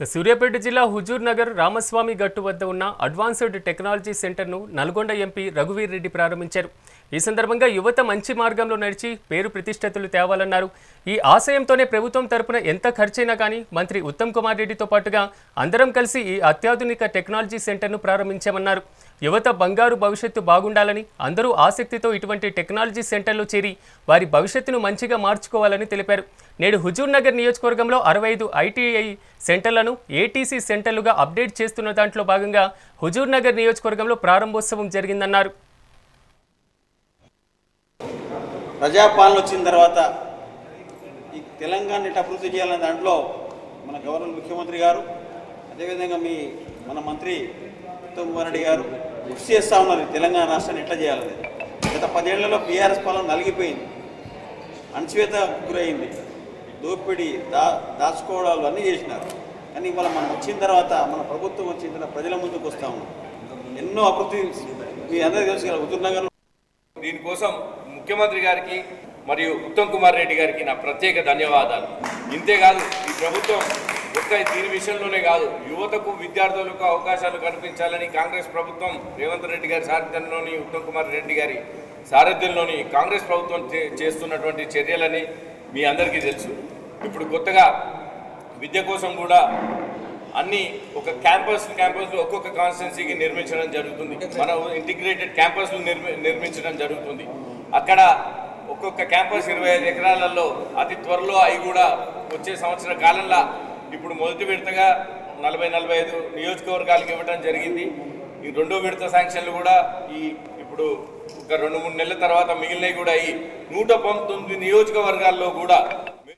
సూర్యాపేట జిల్లా హుజూర్ నగర్ రామస్వామి గట్టు వద్ద ఉన్న అడ్వాన్స్డ్ టెక్నాలజీ సెంటర్ను నల్గొండ ఎంపీ రఘువీర్ రెడ్డి ప్రారంభించారు. ఈ సందర్భంగా యువత మంచి మార్గంలో నడిచి పేరు ప్రతిష్టతులు తేవాలన్నారు. ఈ ఆశయంతోనే ప్రభుత్వం తరపున ఎంత ఖర్చైనా కానీ మంత్రి ఉత్తమ్ కుమార్ రెడ్డితో పాటుగా అందరం కలిసి ఈ అత్యాధునిక టెక్నాలజీ సెంటర్ను ప్రారంభించామన్నారు. యువత బంగారు భవిష్యత్తు బాగుండాలని అందరూ ఆసక్తితో ఇటువంటి టెక్నాలజీ సెంటర్లో చేరి వారి భవిష్యత్తును మంచిగా మార్చుకోవాలని తెలిపారు. నేడు హుజూర్ నగర్ నియోజకవర్గంలో అరవై ఐదు ఐటీఐ సెంటర్లను ఏటీసీ సెంటర్లుగా అప్డేట్ చేస్తున్న దాంట్లో భాగంగా హుజూర్ నగర్ నియోజకవర్గంలో ప్రారంభోత్సవం జరిగిందన్నారు. ప్రజాపాలన వచ్చిన తర్వాత ఈ తెలంగాణ అభివృద్ధి చేయాలనే దాంట్లో మన గవర్నర్ ముఖ్యమంత్రి గారు అదేవిధంగా మీ మన మంత్రి ఉత్తమ్ కుమార్ రెడ్డి గారు కృషి చేస్తూ ఉన్నారు తెలంగాణ రాష్ట్రాన్ని ఎట్లా చేయాలని గత పదేళ్ళలో బీఆర్ఎస్ పాలన నలిగిపోయింది. అణచివేత గురైంది. దోపిడీ దా దాచుకోవడాలు అన్నీ చేసినారు. కానీ ఇవాళ మనం వచ్చిన తర్వాత మన ప్రభుత్వం వచ్చిన తర్వాత ప్రజల ముందుకు వస్తూ ఉన్నాం. ఎన్నో అభివృద్ధి మీ అందరికీ తెలుసు కదా హుజూర్ దీనికోసం ముఖ్యమంత్రి గారికి మరియు ఉత్తమ్ కుమార్ రెడ్డి గారికి నా ప్రత్యేక ధన్యవాదాలు. ఇంతేకాదు ఈ ప్రభుత్వం ఒక్క దీని విషయంలోనే కాదు యువతకు విద్యార్థులకు అవకాశాలు కల్పించాలని కాంగ్రెస్ ప్రభుత్వం రేవంత్ రెడ్డి గారి సారథ్యంలోని ఉత్తమ్ కుమార్ రెడ్డి గారి సారథ్యంలోని కాంగ్రెస్ ప్రభుత్వం చే- చేస్తున్నటువంటి చర్యలని మీ అందరికీ తెలుసు. ఇప్పుడు కొత్తగా విద్య కోసం కూడా అన్ని ఒక క్యాంపస్ క్యాంపస్ ఒక్కొక్క కాన్స్టిట్యున్సీకి నిర్మించడం జరుగుతుంది. మన ఇంటిగ్రేటెడ్ క్యాంపస్లు నిర్మి నిర్మించడం జరుగుతుంది. అక్కడ ఒక్కొక్క క్యాంపస్ ఇరవై ఐదు ఎకరాలలో అతి త్వరలో అవి కూడా వచ్చే సంవత్సర కాలంలో ఇప్పుడు మొదటి విడతగా నలభై నలభై ఐదు నియోజకవర్గాలకు ఇవ్వడం జరిగింది. ఈ రెండో విడత శాంక్షన్లు కూడా ఈ ఇప్పుడు ఒక రెండు మూడు నెలల తర్వాత మిగిలినవి కూడా ఈ నూట పంతొమ్మిది నియోజకవర్గాల్లో కూడా